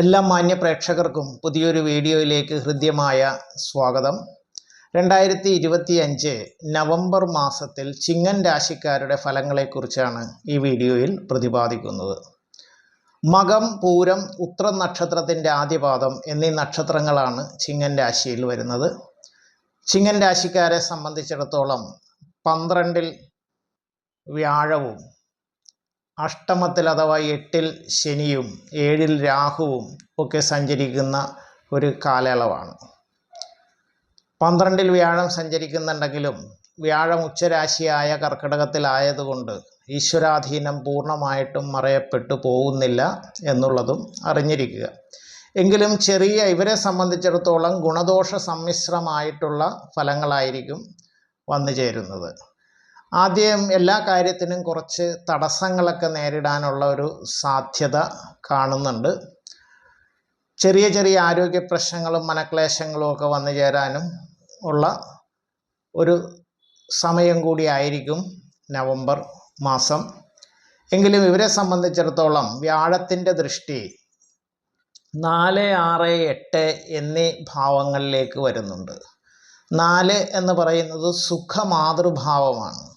എല്ലാ മാന്യ പ്രേക്ഷകർക്കും പുതിയൊരു വീഡിയോയിലേക്ക് ഹൃദ്യമായ സ്വാഗതം. രണ്ടായിരത്തി ഇരുപത്തി അഞ്ച് നവംബർ മാസത്തിൽ ചിങ്ങൻ രാശിക്കാരുടെ ഫലങ്ങളെക്കുറിച്ചാണ് ഈ വീഡിയോയിൽ പ്രതിപാദിക്കുന്നത്. മകം പൂരം ഉത്രം നക്ഷത്രത്തിന്റെ ആദ്യപാദം എന്നീ നക്ഷത്രങ്ങളാണ് ചിങ്ങൻ രാശിയിൽ വരുന്നത്. ചിങ്ങൻ രാശിക്കാരെ സംബന്ധിച്ചിടത്തോളം പന്ത്രണ്ടിൽ വ്യാഴവും അഷ്ടമത്തിൽ അഥവാ എട്ടിൽ ശനിയും ഏഴിൽ രാഹുവും ഒക്കെ സഞ്ചരിക്കുന്ന ഒരു കാലയളവാണ്. പന്ത്രണ്ടിൽ വ്യാഴം സഞ്ചരിക്കുന്നുണ്ടെങ്കിലും വ്യാഴം ഉച്ചരാശിയായ കർക്കിടകത്തിലായതുകൊണ്ട് ഈശ്വരാധീനം പൂർണമായിട്ടും മറയപ്പെട്ടു പോകുന്നില്ല എന്നുള്ളതും അറിഞ്ഞിരിക്കുക. എങ്കിലും ചെറിയ ഇവരെ സംബന്ധിച്ചിടത്തോളം ഗുണദോഷ സമ്മിശ്രമായിട്ടുള്ള ഫലങ്ങളായിരിക്കും വന്നു ചേരുന്നത് ആദ്യം എല്ലാ കാര്യത്തിനും കുറച്ച് തടസ്സങ്ങളൊക്കെ നേരിടാനുള്ള ഒരു സാധ്യത കാണുന്നുണ്ട്. ചെറിയ ചെറിയ ആരോഗ്യ പ്രശ്നങ്ങളും മനക്ലേശങ്ങളും ഒക്കെ വന്നു ചേരാനും ഉള്ള ഒരു സമയം കൂടിയായിരിക്കും നവംബർ മാസം. എങ്കിലും ഇവരെ സംബന്ധിച്ചിടത്തോളം വ്യാഴത്തിന്റെ ദൃഷ്ടി നാല് ആറ് എട്ട് എന്നീ ഭാവങ്ങളിലേക്ക് വരുന്നുണ്ട്. നാല് എന്ന് പറയുന്നത് സുഖമാതൃഭാവമാണ്.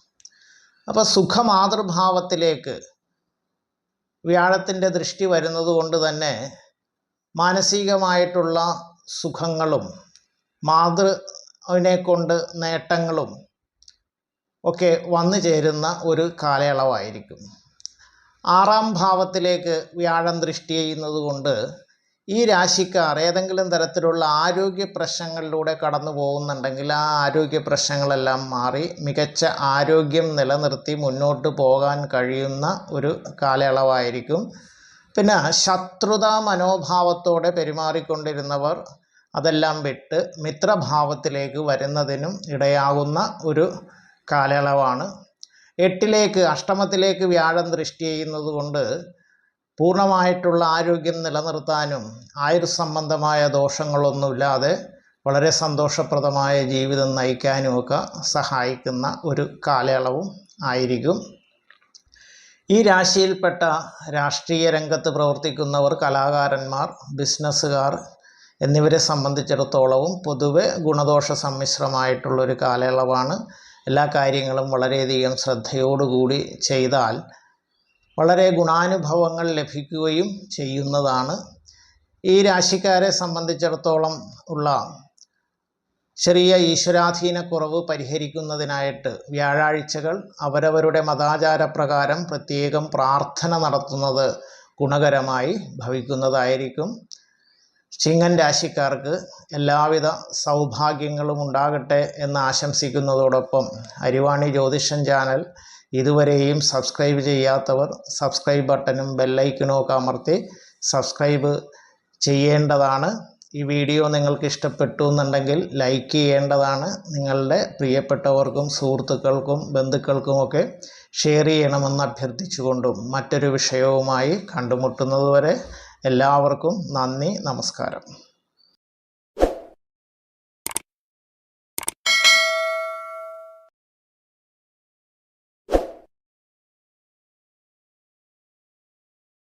അപ്പോൾ സുഖമാതൃഭാവത്തിലേക്ക് വ്യാഴത്തിന്റെ ദൃഷ്ടി വരുന്നത് കൊണ്ട് തന്നെ മാനസികമായിട്ടുള്ള സുഖങ്ങളും മാതൃവിനെ കൊണ്ട് നേട്ടങ്ങളും ഒക്കെ വന്നു ചേരുന്ന ഒരു കാലയളവായിരിക്കും. ആറാം ഭാവത്തിലേക്ക് വ്യാഴം ദൃഷ്ടി ചെയ്യുന്നത് കൊണ്ട് ഈ രാശിക്കാർ ഏതെങ്കിലും തരത്തിലുള്ള ആരോഗ്യ പ്രശ്നങ്ങളിലൂടെ കടന്നു പോകുന്നുണ്ടെങ്കിൽ ആ ആരോഗ്യ പ്രശ്നങ്ങളെല്ലാം മാറി മികച്ച ആരോഗ്യം നിലനിർത്തി മുന്നോട്ട് പോകാൻ കഴിയുന്ന ഒരു കാലയളവായിരിക്കും. പിന്നെ ശത്രുതാ മനോഭാവത്തോടെ പെരുമാറിക്കൊണ്ടിരുന്നവർ അതെല്ലാം വിട്ട് മിത്രഭാവത്തിലേക്ക് വരുന്നതിനും ഇടയാകുന്ന ഒരു കാലയളവാണ്. എട്ടിലേക്ക് അഷ്ടമത്തിലേക്ക് വ്യാഴം ദൃഷ്ടി ചെയ്യുന്നത് കൊണ്ട് പൂർണമായിട്ടുള്ള ആരോഗ്യം നിലനിർത്താനും ആയുർ സംബന്ധമായ ദോഷങ്ങളൊന്നുമില്ലാതെ വളരെ സന്തോഷപ്രദമായ ജീവിതം നയിക്കാനുമൊക്കെ സഹായിക്കുന്ന ഒരു കാലയളവും ആയിരിക്കും. ഈ രാശിയിൽപ്പെട്ട രാഷ്ട്രീയ രംഗത്ത് പ്രവർത്തിക്കുന്നവർ കലാകാരന്മാർ ബിസിനസ്സുകാർ എന്നിവരെ സംബന്ധിച്ചിടത്തോളവും പൊതുവെ ഗുണദോഷ സമ്മിശ്രമായിട്ടുള്ളൊരു കാലയളവാണ്. എല്ലാ കാര്യങ്ങളും വളരെയധികം ശ്രദ്ധയോടുകൂടി ചെയ്താൽ വളരെ ഗുണാനുഭവങ്ങൾ ലഭിക്കുകയും ചെയ്യുന്നതാണ്. ഈ രാശിക്കാരെ സംബന്ധിച്ചിടത്തോളം ഉള്ള ചെറിയ ഈശ്വരാധീനക്കുറവ് പരിഹരിക്കുന്നതിനായിട്ട് വ്യാഴാഴ്ചകൾ അവരവരുടെ മതാചാരപ്രകാരം പ്രത്യേകം പ്രാർത്ഥന നടത്തുന്നത് ഗുണകരമായി ഭവിക്കുന്നതായിരിക്കും. ചിങ്ങൻ രാശിക്കാർക്ക് എല്ലാവിധ സൗഭാഗ്യങ്ങളും ഉണ്ടാകട്ടെ എന്ന് ആശംസിക്കുന്നതോടൊപ്പം അരിവാണി ജ്യോതിഷൻ ചാനൽ ഇതുവരെയും സബ്സ്ക്രൈബ് ചെയ്യാത്തവർ സബ്സ്ക്രൈബ് ബട്ടണും ബെല്ലൈക്കനും ഒക്കെ അമർത്തി സബ്സ്ക്രൈബ് ചെയ്യേണ്ടതാണ്. ഈ വീഡിയോ നിങ്ങൾക്ക് ഇഷ്ടപ്പെട്ടു എന്നുണ്ടെങ്കിൽ ലൈക്ക് ചെയ്യേണ്ടതാണ്. നിങ്ങളുടെ പ്രിയപ്പെട്ടവർക്കും സുഹൃത്തുക്കൾക്കും ബന്ധുക്കൾക്കുമൊക്കെ ഷെയർ ചെയ്യണമെന്ന് അഭ്യർത്ഥിച്ചുകൊണ്ടും മറ്റൊരു വിഷയവുമായി കണ്ടുമുട്ടുന്നതുവരെ എല്ലാവർക്കും നന്ദി നമസ്കാരം.